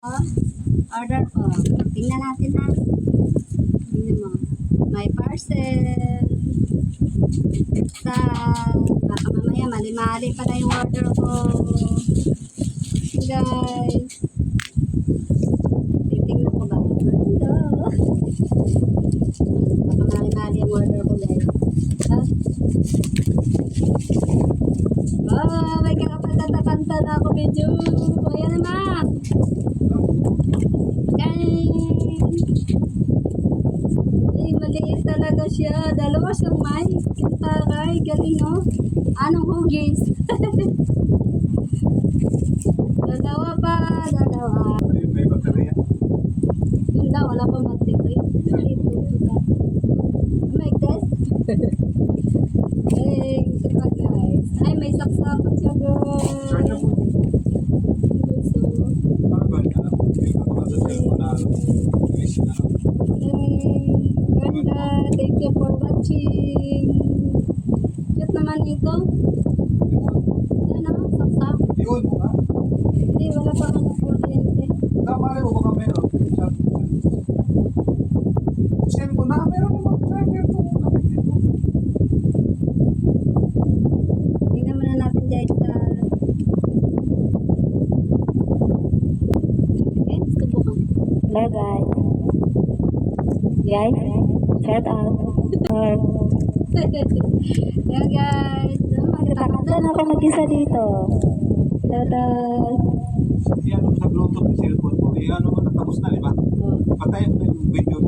order ko. Tingnan natin ha. Tingnan mo. May parcel. Sa, baka mamaya mali-mali pa na yung order ko. Guys. Titingnan ko ba? Hello. Baka mali-mali yung order ko guys. Ha? Ah, may kakapagkanta na ako video. Ayan naman. Ay, ay, maliit talaga siya. Dalawa siyang mic. Taray, galing no? Anong hugis? dalawa pa, dalawa. May, may baterya. Daw, wala. Maliit po ito. May test? Ay, ito pa guys. Ay, may saksakan siya Charge guys. ako. So, Ano ba ako sa cellphone ganda. Thank you for watching. Cute naman ito. Ano, saksak. Yun mo nga. Hindi, wala pa ano kuryente. Tama rin mo baka meron. Cellphone na. Meron po. Kapit dito. Tingnan muna natin guys sa... Subukan. Hello guys. Shout out. Yeah guys. Magkakanta saan ako mag-isa dito? Shout out. Iyan mo sa Bluetooth yung cellphone mo. Iyan mo na tapos na, di ba? Oh. Patayin mo na yung video na.